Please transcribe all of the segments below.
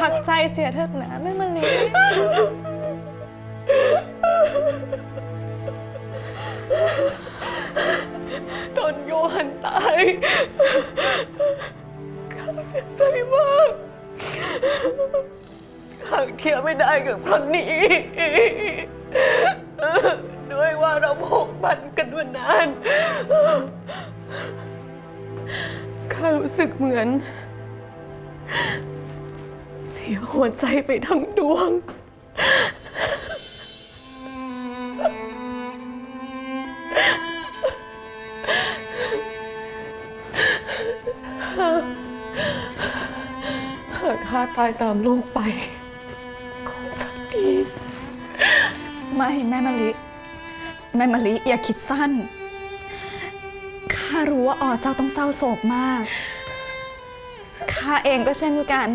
พักใจเสียเถิดนะแม่มะลิตอนโยฮันตายข้าเสียใจมากข้าเคลียร์ไม่ได้กับคนนี้ ด้วยว่าเราผูกพันกันมานาน ข้ารู้สึกเหมือน สียหัวใจไปทั้งดวง หากข้าตายตามลูกไปคงจะดี ไม่แม่มะลิ แม่มะลิอย่าคิดสั้น ข้ารู้ว่าอ๋อเจ้าต้องเศร้าโศกมาก ข้าเองก็เช่นกัน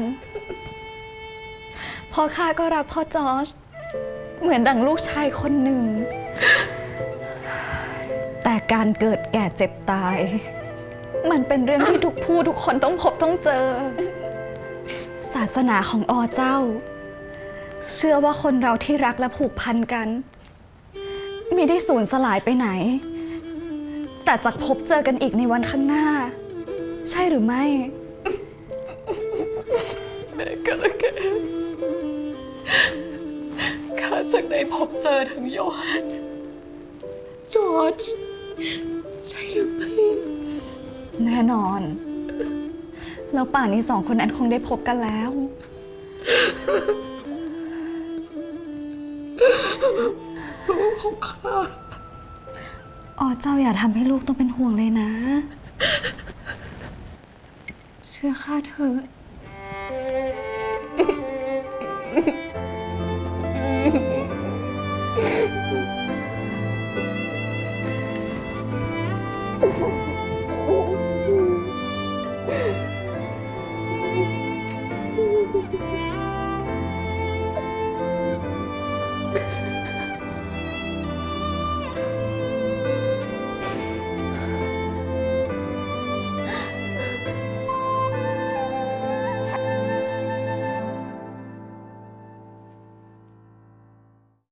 พราะข้าก็รักพ่อจอร์จเหมือนดังลูกชายคนหนึ่ง แต่การเกิดแก่เจ็บตาย มันเป็นเรื่องที่ทุกผู้ทุกคนต้องพบต้องเจอ ศาสนาของอเจ้า เชื่อว่าคนเราที่รักและผูกพันกัน ไม่ได้สูญสลายไปไหน แต่จะพบเจอกันอีกในวันข้างหน้า ใช่หรือไม่ แม่กระแก ข้าจะได้พบเจอทั้งโยฮันจอร์จใช่หรือไม่แน่นอน แล้วป่านนี้สองคนนั้นคงได้พบกันแล้วอ๋อเจ้าอย่าทำให้ลูกต้องเป็นห่วงเลยนะ เชื่อข้าเถอะ เ